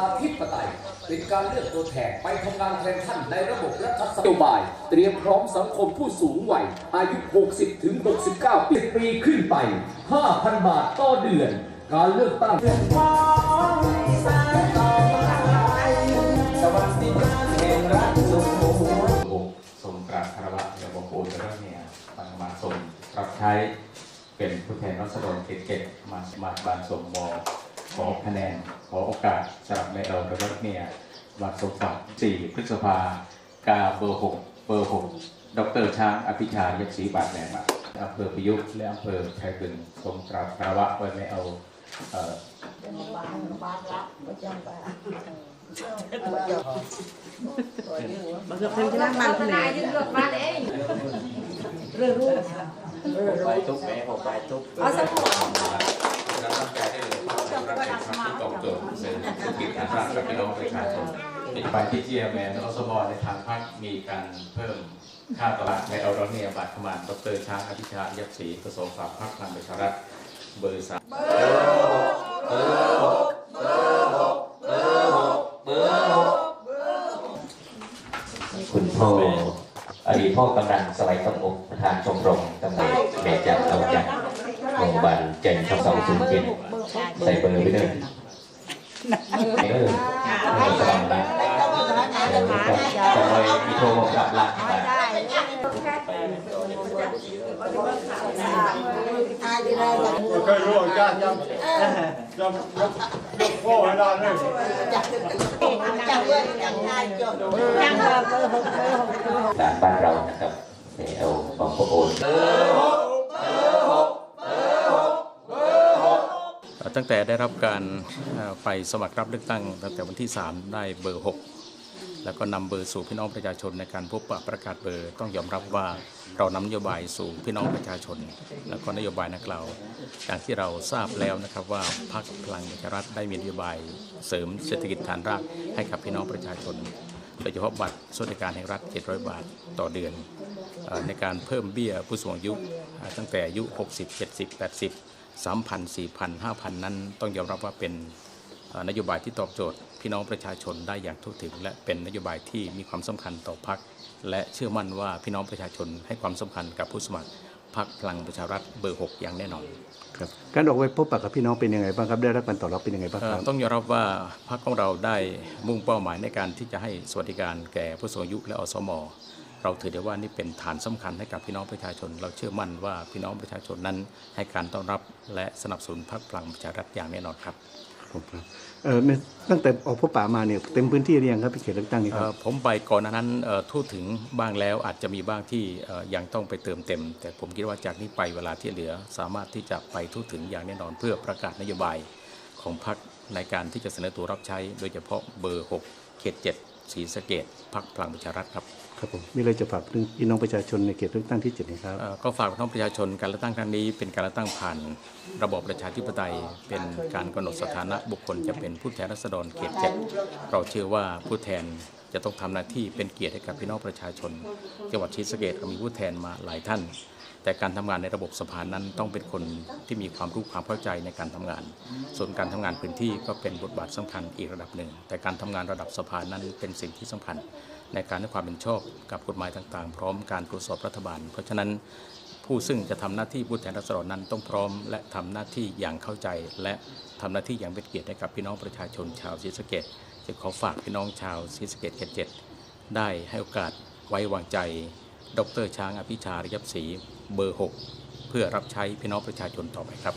อาธิปไตยเป็นการเลือกตัวแทนไปทำงานแทนท่านในระบบรัฐสภาโยบาย เตรียมพร้อมสังคมผู้สูงวัย อายุ 60 ถึง 69 ปีปีขึ้นไป 5,000 บาทต่อเดือน การเลือกตั้งผมทรงกราบคารวะเดี๋ยวบอกโอนจะเริ่มเนี่ยมามาทรงรับใช้เป็นผู้แทนรัศดรเขตๆมาสมัครบานสมม ขอคะแนนขอโอกาสสำหรับในเราแล้วก็เนี่ยมาสมฝักสี่พฤษภากาเบอร์หกเบอร์หกดรช้างอภิชายักษ์ศรีบาทแหลมอะอำเภอพิยุและอำเภอไทยบึงทรงกราบคารวะไว้ไม่เอาเอ่อบางทีเป็นที่นั่งมันคนไหนยืนรถมาเองเรื่องรู้ใบทุกแม่หกใบทุกเอาสักหัว พี่น้องประชาชนอีกฝ่ายที่เจียแมนอสมในทางพรรคมีการเพิ่มค่าตลาดในเอาเราเนี่ยบัตรขมานดรช้างอภิชายักษ์ศรีกระทรวงฝากพรรคพลังประชารัฐเบอร์สามคุณพ่ออดีตพ่อกำนันสวัยต้องอกประธานชมรมตำรวจเบญจากเราจากโรงพยาบาลเจนช่องสองศูนย์เจ็ดใส่เบอร์ไว้เลย เคยรู้จ้าจำจำยกพ่อให้ได้เลยตามบ้านเรานะครับเอาของพระโอน ตั้งแต่ได้รับการไปสมัครรับเลือกตั้ง ตั้งแต่วันที่ 3 ได้เบอร์ 6 แล้วก็นำเบอร์สู่พี่น้องประชาชนในการพบปะประกาศเบอร์ต้องยอมรับว่าเรานำนโยบายสู่พี่น้องประชาชน แล้วก็นโยบายนักเราอย่างที่เราทราบแล้วนะครับว่าพรรคพลังประชารัฐได้มีนโยบายเสริมเศรษฐกิจฐานรากให้กับพี่น้องประชาชนโดยเฉพาะบัตรสวัสดิการแห่งรัฐ 700 บาทต่อเดือน ในการเพิ่มเบี้ยผู้สูงอายุตั้งแต่อายุ 60 70 80 3,000 4,000 5,000นั้น ต้องยอมรับว่าเป็นเอ่อนโยบายที่ตอบโจทย์ พี่น้องประชาชนได้อย่างทั่วถึง และเป็นนโยบายที่มีความสำคัญต่อพรรคและเชื่อมั่นว่าพี่น้องประชาชนให้ความสำคัญกับผู้สมัครพรรคพลังประชารัฐเบอร์ 6 อย่างแน่นอนครับการออกไปพบปะกับพี่น้องเป็นยังไงบ้างครับได้รับการตอบรับเป็นยังไงบ้างเอ่คอรับต้องยอมรับว่าพรรคของเราได้มุ่งเป้าหมายในการที่จะให้สวัสดิการแก่ผู้สูงอายุและอสม เราถือได้ว่านี่เป็นฐานสำคัญให้กับพี่น้องประชาชน เราเชื่อมั่นว่าพี่น้องประชาชนนั้น ให้การต้อนรับและสนับสนุนพรรคพลังประชารัฐอย่างแน่นอนครับผมครับเออเนี่ยตั้งแต่ออกพบปะมาเนี่ยเต็มพื้นที่หรือยังครับพี่เขตเลือกตั้งนี้คเอ่รัอบผมไปก่อนหน้านั้นเอ่อทูตถึงบ้างแล้วอาจจะมีบ้างที่เอ่อยังต้องไปเติมเต็ม แต่ผมคิดว่าจากนี้ไปเวลาที่เหลือ สามารถที่จะไปทูตถึงอย่างแน่นอนเพื่อประกาศนโยบายของพรรคในการที่จะเสนอตัวรับใช้ โดยเฉพาะเบอร์ 6 เขต 7 ศรีสะเกดพรรคพลังประชารัฐครับครับผมมีอะไรจะฝากถึงพี่น้องประชาชนในเขตเลือกตั้งที่เจ็ดนี้ครับเอ่อก็ฝากพี่น้องประชาชนการเลือกตั้งครั้งนี้ เป็นการเลือกตั้งผ่านระบอบประชาธิปไตย เป็นการกำหนดสถานะบุคคลจะเป็นผู้แทนราษฎรเขตเจ็ดเราเชื่อว่าผู้แทนจะต้องทำหน้าที่เป็นเกียรติให้กับพี่น้องประชาชน จังหวัดศรีสะเกดก็มีผู้แทนมาหลายท่าน แต่การทำงานในระบบสภานั้นต้องเป็นคนที่มีความรู้ความเข้าใจในการทำงาน ส่วนการทำงานพื้นที่ก็เป็นบทบาทสำคัญอีกระดับหนึ่ง แต่การทำงานระดับสภานั้นเป็นสิ่งที่สำคัญ ในการให้ความเป็นชอบกับกฎหมายต่างๆ พร้อมการตรวจสอบรัฐบาล เพราะฉะนั้นผู้ซึ่งจะทำหน้าที่ผู้แทนราษฎรนั้นต้องพร้อม และทำหน้าที่อย่างเข้าใจ และทำหน้าที่อย่างเป็นเกียรติให้กับพี่น้องประชาชนชาวศรีสะเกดจะขอฝากพี่น้องชาวศรีสะเกดเขตเจ็ดได้ให้โอกาสไว้วางใจ ดรช้างอภิชาริยับศรีเบอร์ 6 เพื่อรับใช้พี่น้องประชาชนต่อไปครับ